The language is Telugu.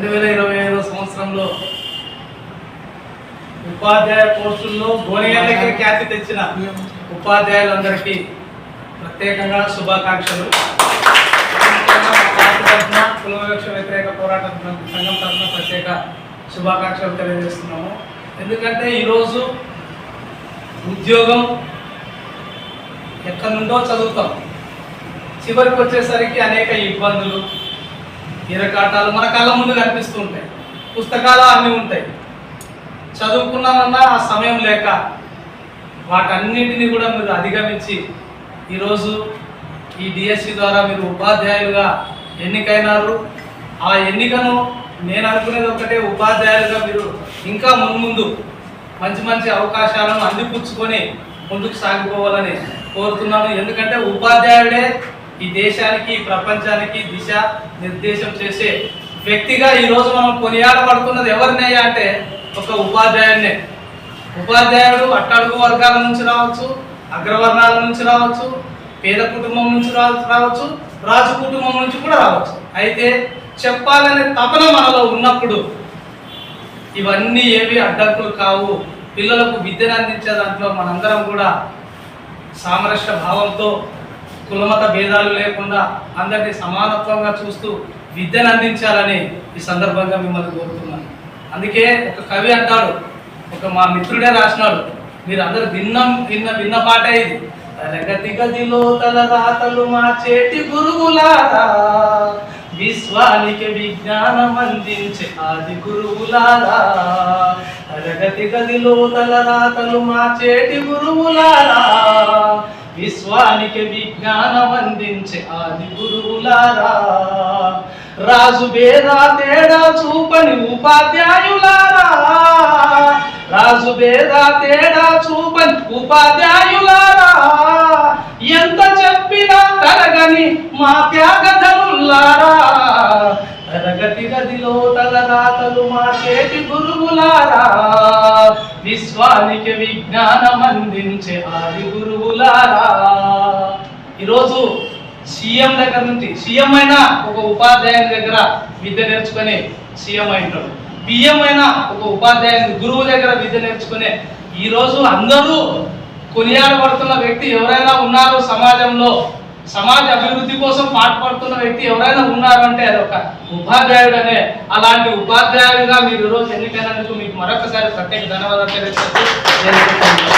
రెండు వేల ఇరవై ఐదో సంవత్సరంలో ఉపాధ్యాయ పోస్టుల్లో గోనియాలకి ఖ్యాతి తెచ్చిన ఉపాధ్యాయులందరికీ ప్రత్యేకంగా శుభాకాంక్షలు. పార్టీ తరఫున కులవివక్ష వ్యతిరేక పోరాట సంఘం తరఫున ప్రత్యేక శుభాకాంక్షలు తెలియజేస్తున్నాము. ఎందుకంటే ఈరోజు ఉద్యోగం ఎక్కడి నుండో చదువుతాం. చివరికి వచ్చేసరికి అనేక ఇబ్బందులు ఇరకాటాలు మన కళ్ళ ముందు కనిపిస్తూ ఉంటాయి పుస్తకాలు అన్నీ ఉంటాయి. చదువుకున్నామన్నా ఆ సమయం లేక వాటన్నిటిని కూడా మీరు అధిగమించి ఈరోజు ఈ డిఎస్సి ద్వారా మీరు ఉపాధ్యాయులుగా ఎన్నికైనారు. ఆ ఎన్నికను నేను అనుకునేది ఒకటే ఉపాధ్యాయులుగా మీరు ఇంకా మున్ముందు మంచి మంచి అవకాశాలను అందిపుచ్చుకొని ముందుకు సాగిపోవాలని కోరుతున్నాను. ఎందుకంటే ఉపాధ్యాయుడే ఈ దేశానికి ప్రపంచానికి దిశ నిర్దేశం చేసే వ్యక్తిగా ఈరోజు మనం కొనియాడబడుతున్నది ఎవరినయ్యా అంటే ఒక ఉపాధ్యాయుడినే. ఉపాధ్యాయుడు అట్టడుగు వర్గాల నుంచి రావచ్చు అగ్రవర్ణాల నుంచి రావచ్చు పేద కుటుంబం నుంచి రావచ్చు రాజు కుటుంబం నుంచి కూడా రావచ్చు. అయితే చెప్పాలనే తపన మనలో ఉన్నప్పుడు ఇవన్నీ ఏవి అడ్డంకులు కావు. పిల్లలకు విద్యను అందించే దాంట్లో మనందరం కూడా సామరస్య భావంతో కులమత భేదాలు లేకుండా అందరినీ సమానత్వంగా చూస్తూ విద్యను అందించాలని ఈ సందర్భంగా మిమ్మల్ని కోరుతున్నాను. అందుకే ఒక కవి అంటాడు ఒక మా మిత్రుడే రాసినాడు మీరు అందరు భిన్నం భిన్న భిన్న పాట ఇది. తరగతి గదిలో తల రాతలు మా చేటి గురువులారా విశ్వానికి విజ్ఞానం అందించే ఆది గురువులారా తరగతి గదిలో తల రాతలు మా చేటి గురువులారా విశ్వానికి విజ్ఞానం అందించే ఆది గురువులారా రాజు బేదా తేడా చూపని ఉపాధ్యాయులారా రాజు బేదా తేడా చూపని ఉపాధ్యాయులారా ఎంత చెప్పినా తరగని మా త్యాగధనులారా తరగతి గదిలో తలరాతలు మా చేతి గురువులారా విశ్వానికి విజ్ఞానం అందించే ఆది గురువులారా. ఈరోజు సీఎం దగ్గర నుంచి సీఎం అయినా ఒక ఉపాధ్యాయుని దగ్గర విద్య నేర్చుకుని సీఎం అయినాడు బియ్యం అయినా ఒక ఉపాధ్యాయుని గురువు దగ్గర విద్య నేర్చుకునే ఈరోజు అందరూ కొనియాడబడుతున్న వ్యక్తి ఎవరైనా ఉన్నారు సమాజంలో సమాజ అభివృద్ధి కోసం పాటుపడుతున్న వ్యక్తి ఎవరైనా ఉన్నారంటే అదొక అది ఒక ఉపాధ్యాయుడు అనే అలాంటి ఉపాధ్యాయుడిగా మీరు ఈరోజు ఎన్నికైనందుకు మీకు మరొకసారి ప్రత్యేక ధన్యవాదాలు తెలియజేస్తూ